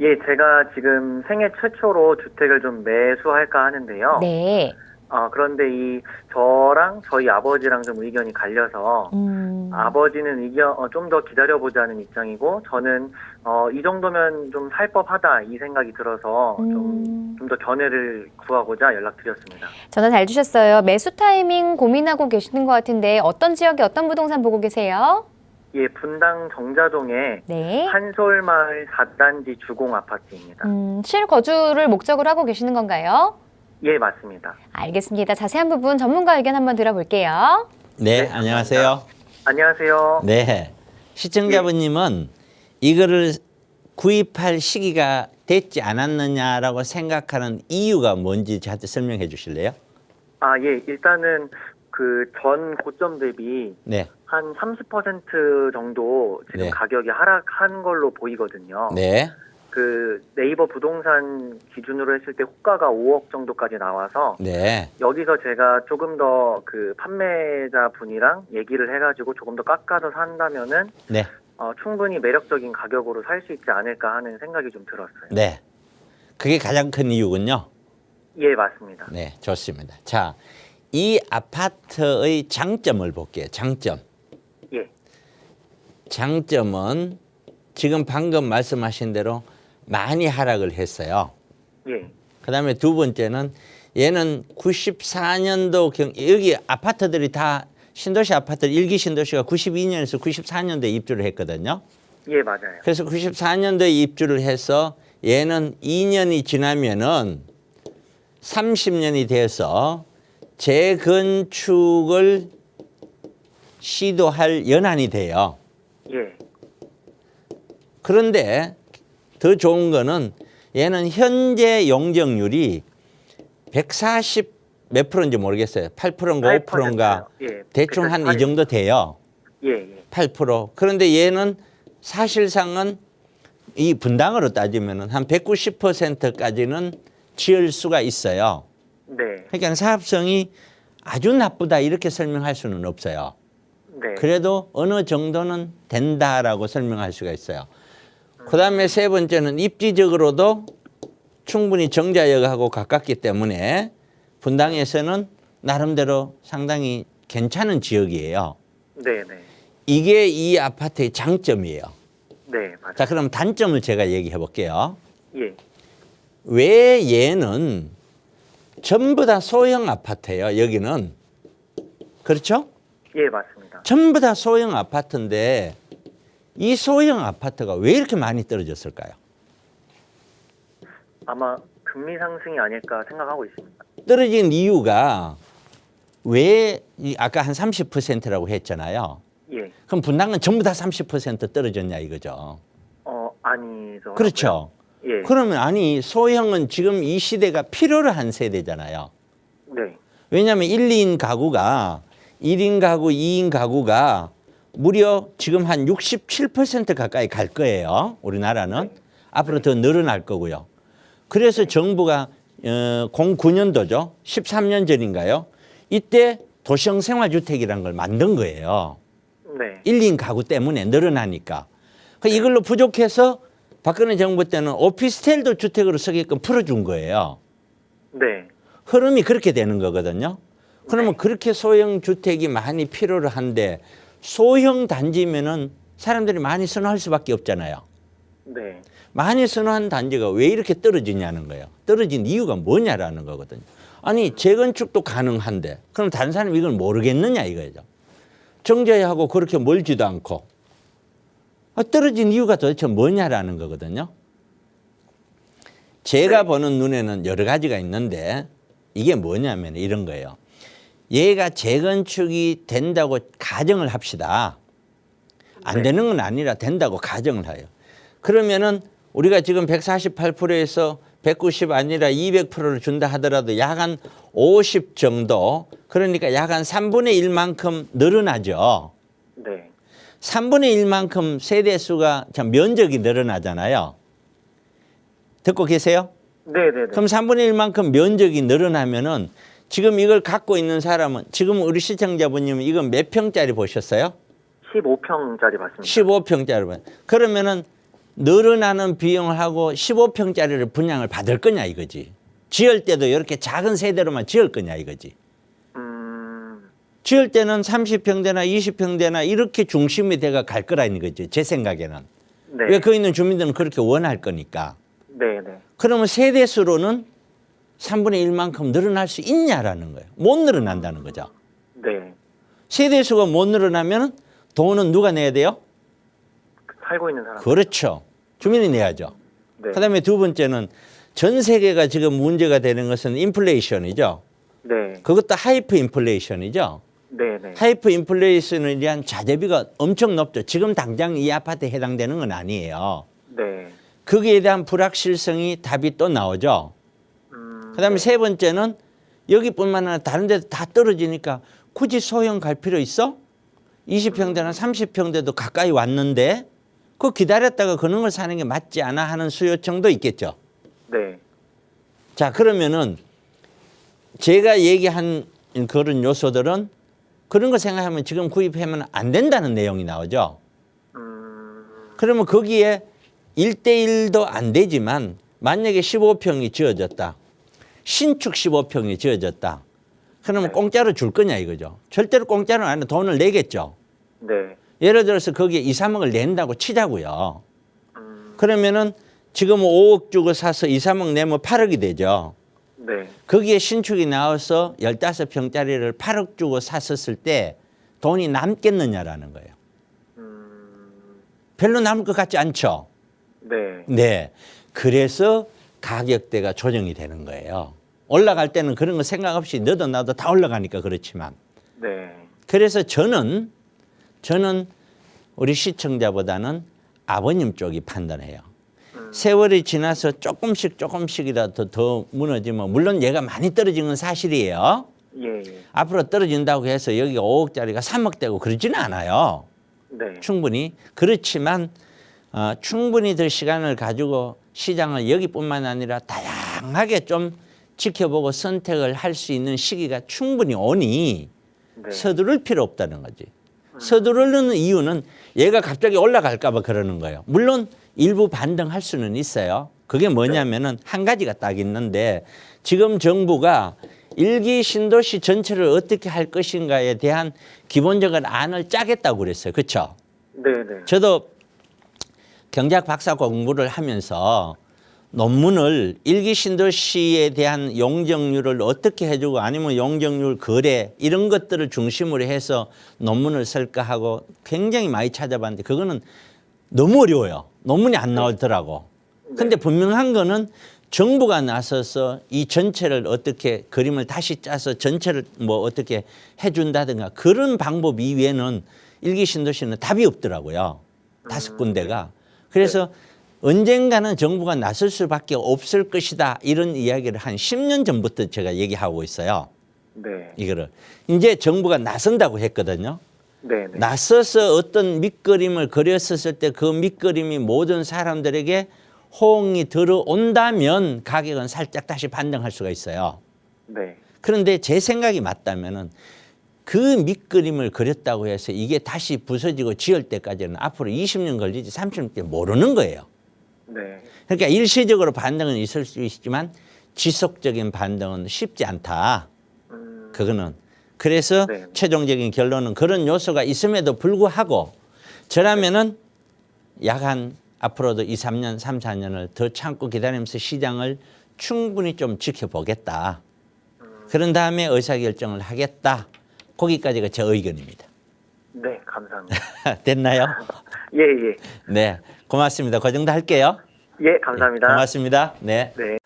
예, 제가 지금 생애 최초로 주택을 좀 매수할까 하는데요. 네. 어, 그런데 이 저랑 저희 아버지랑 좀 의견이 갈려서 음. 아버지는 의견 어, 좀 더 기다려 보자는 입장이고 저는 어, 이 정도면 좀 살 법하다 이 생각이 들어서 좀 음. 좀더 견해를 구하고자 연락드렸습니다. 전화 잘 주셨어요. 매수 타이밍 고민하고 계시는 것 같은데 어떤 지역에 어떤 부동산 보고 계세요? 예, 분당 정자동의 네. 한솔마을 4단지 주공 아파트입니다. 음, 실거주를 목적으로 하고 계시는 건가요? 예, 맞습니다. 알겠습니다. 자세한 부분 전문가 의견 한번 들어볼게요. 네, 네, 안녕하세요. 안녕하세요. 네. 시청자분님은 이거를 구입할 시기가 됐지 않았느냐라고 생각하는 이유가 뭔지 저한테 설명해 주실래요? 아, 예, 일단은 그 전 고점 대비 네. 한 30% 정도 지금 네. 가격이 하락한 걸로 보이거든요. 네. 그 네이버 부동산 기준으로 했을 때 호가가 5억 정도까지 나와서 네. 여기서 제가 조금 더 그 판매자 분이랑 얘기를 해가지고 조금 더 깎아서 산다면은 네. 어, 충분히 매력적인 가격으로 살 수 있지 않을까 하는 생각이 좀 들었어요. 네. 그게 가장 큰 이유군요. 예, 맞습니다. 네, 좋습니다. 자, 이 아파트의 장점을 볼게요. 장점. 예, 장점은 지금 방금 말씀하신 대로 많이 하락을 했어요. 예, 그다음에 두 번째는 얘는 94년도 경 여기 아파트들이 다 신도시 아파트 일기 신도시가 92년에서 94년도에 입주를 했거든요. 예, 맞아요. 그래서 94년도에 입주를 해서 얘는 2년이 지나면은 30년이 돼서 재건축을 시도할 연한이 돼요. 예, 그런데 더 좋은 거는 얘는 현재 용적률이 140 몇 프로인지 모르겠어요. 8%인가 5%인가 예, 대충 한 이 정도 돼요. 예, 예, 8%. 그런데 얘는 사실상은 이 분당으로 따지면은 한 190%까지는 지을 수가 있어요. 네, 그러니까 사업성이 아주 나쁘다 이렇게 설명할 수는 없어요. 네, 그래도 어느 정도는 된다라고 설명할 수가 있어요. 그 다음에 세 번째는 입지적으로도 충분히 정자역하고 가깝기 때문에 분당에서는 나름대로 상당히 괜찮은 지역이에요. 네, 네, 이게 이 아파트의 장점이에요. 네, 맞아요. 자, 그럼 단점을 제가 얘기해 볼게요. 예, 왜 얘는 전부 다 소형 아파트예요. 여기는 그렇죠? 예, 맞습니다. 전부 다 소형 아파트인데 이 소형 아파트가 왜 이렇게 많이 떨어졌을까요? 아마 금리 상승이 아닐까 생각하고 있습니다. 떨어진 이유가 왜 이 아까 한 30%라고 했잖아요. 예, 그럼 분당은 전부 다 30% 떨어졌냐 이거죠. 어, 아니죠. 그렇죠. 예, 그러면 아니 소형은 지금 이 시대가 필요로 한 세대잖아요. 네, 왜냐하면 1, 2인 가구가 1인 가구, 2인 가구가 무려 지금 한 67% 가까이 갈 거예요. 우리나라는 앞으로 더 늘어날 거고요. 그래서 정부가 어, 09년도죠. 13년 전인가요? 이때 도시형 생활주택이라는 걸 만든 거예요. 네, 1, 2인 가구 때문에 늘어나니까. 그 이걸로 부족해서 박근혜 정부 때는 오피스텔도 주택으로 쓰게끔 풀어준 거예요. 네, 흐름이 그렇게 되는 거거든요. 그러면 네. 그렇게 소형 주택이 많이 필요로 한데 소형 단지면은 사람들이 많이 선호할 수밖에 없잖아요. 네, 많이 선호한 단지가 왜 이렇게 떨어지냐는 거예요. 떨어진 이유가 뭐냐라는 거거든요. 아니 재건축도 가능한데 그럼 다른 사람이 이걸 모르겠느냐 이거죠. 정자하고 그렇게 멀지도 않고 아, 떨어진 이유가 도대체 뭐냐라는 거거든요. 제가 네. 보는 눈에는 여러 가지가 있는데 이게 뭐냐면 이런 거예요. 얘가 재건축이 된다고 가정을 합시다. 안 네. 되는 건 아니라 된다고 가정을 해요. 그러면은 우리가 지금 148%에서 190 아니라 200%를 준다 하더라도 약 한 50 정도 그러니까 약 한 3분의 1만큼 늘어나죠. 네, 3분의 1만큼 세대 수가 참 면적이 늘어나잖아요. 듣고 계세요? 네, 네, 네. 그럼 3분의 1만큼 면적이 늘어나면은 지금 이걸 갖고 있는 사람은 지금 우리 시청자분님은 이건 몇 평짜리 보셨어요? 15평짜리 맞습니다. 15평짜리. 그러면은 늘어나는 비용을 하고 15평짜리를 분양을 받을 거냐 이거지. 지을 때도 이렇게 작은 세대로만 지을 거냐 이거지. 음, 지을 때는 30평대나 20평대나 이렇게 중심이 돼가 갈 거라는 거지. 제 생각에는. 네. 왜 거기 있는 주민들은 그렇게 원할 거니까. 네, 네. 그러면 세대 수로는 3분의 1만큼 늘어날 수 있냐라는 거예요. 못 늘어난다는 거죠. 네. 세대수가 못 늘어나면 돈은 누가 내야 돼요? 살고 있는 사람. 그렇죠. 주민이 내야죠. 네. 그다음에 두 번째는 전 세계가 지금 문제가 되는 것은 인플레이션이죠. 네. 그것도 하이프 인플레이션이죠. 네, 네. 하이프 인플레이션에 대한 자재비가 엄청 높죠. 지금 당장 이 아파트에 해당되는 건 아니에요. 네. 거기에 대한 불확실성이 답이 또 나오죠. 음, 그다음에 네. 세 번째는 여기뿐만 아니라 다른 데도 다 떨어지니까 굳이 소형 갈 필요 있어? 20평대나 30평대도 가까이 왔는데 그 기다렸다가 그런 걸 사는 게 맞지 않아 하는 수요청도 있겠죠. 네. 자 그러면은 제가 얘기한 그런 요소들은 그런 거 생각하면 지금 구입하면 안 된다는 내용이 나오죠. 음, 그러면 거기에 1대1도 안 되지만 만약에 15평이 지어졌다. 신축 15평이 지어졌다. 그러면 네. 공짜로 줄 거냐 이거죠. 절대로 공짜로 안 해. 돈을 내겠죠. 네. 예를 들어서 거기에 2, 3억을 낸다고 치자고요. 음, 그러면은 지금 5억 주고 사서 2, 3억 내면 8억이 되죠. 네. 거기에 신축이 나와서 15평짜리를 8억 주고 샀었을 때 돈이 남겠느냐라는 거예요. 음, 별로 남을 것 같지 않죠. 네. 네. 그래서 가격대가 조정이 되는 거예요. 올라갈 때는 그런 거 생각 없이 너도 나도 다 올라가니까 그렇지만. 네. 그래서 저는 저는 우리 시청자보다는 아버님 쪽이 판단해요. 세월이 지나서 조금씩 조금씩이라도 더 무너지면 물론 얘가 많이 떨어진 건 사실이에요. 예, 예. 앞으로 떨어진다고 해서 여기 5억짜리가 3억 되고 그러지는 않아요. 네. 충분히 그렇지만 어, 충분히 더 시간을 가지고 시장을 여기뿐만 아니라 다양하게 좀 지켜보고 선택을 할 수 있는 시기가 충분히 오니 네. 서두를 필요 없다는 거지. 서두르는 이유는 얘가 갑자기 올라갈까 봐 그러는 거예요. 물론 일부 반등할 수는 있어요. 그게 뭐냐면은 한 가지가 딱 있는데 지금 정부가 일기 신도시 전체를 어떻게 할 것인가에 대한 기본적인 안을 짜겠다고 그랬어요. 그렇죠? 네, 네. 저도 경제학 박사 공부를 하면서 논문을 일기 신도시에 대한 용적률을 어떻게 해주고 아니면 용적률 거래 이런 것들을 중심으로 해서 논문을 쓸까 하고 굉장히 많이 찾아봤는데 그거는 너무 어려워요. 논문이 안 나오더라고. 근데 분명한 거는 정부가 나서서 이 전체를 어떻게 그림을 다시 짜서 전체를 뭐 어떻게 해준다든가 그런 방법 이외에는 일기 신도시는 답이 없더라고요. 다섯 군데가. 그래서 언젠가는 정부가 나설 수밖에 없을 것이다. 이런 이야기를 한 10년 전부터 제가 얘기하고 있어요. 네. 이거를. 이제 정부가 나선다고 했거든요. 네, 네. 나서서 어떤 밑그림을 그렸었을 때 그 밑그림이 모든 사람들에게 호응이 들어온다면 가격은 살짝 다시 반등할 수가 있어요. 네. 그런데 제 생각이 맞다면은 그 밑그림을 그렸다고 해서 이게 다시 부서지고 지을 때까지는 앞으로 20년 걸리지 30년 때 모르는 거예요. 네. 그러니까 일시적으로 반등은 있을 수 있지만 지속적인 반등은 쉽지 않다. 음, 그거는 그래서 네. 최종적인 결론은 그런 요소가 있음에도 불구하고 저라면은 약한 앞으로도 2, 3년, 3, 4년을 더 참고 기다리면서 시장을 충분히 좀 지켜보겠다. 그런 다음에 의사결정을 하겠다. 거기까지가 제 의견입니다. 네, 감사합니다. 됐나요? 예, 예. 네. 고맙습니다. 그 정도 할게요. 예, 감사합니다. 고맙습니다. 네. 네.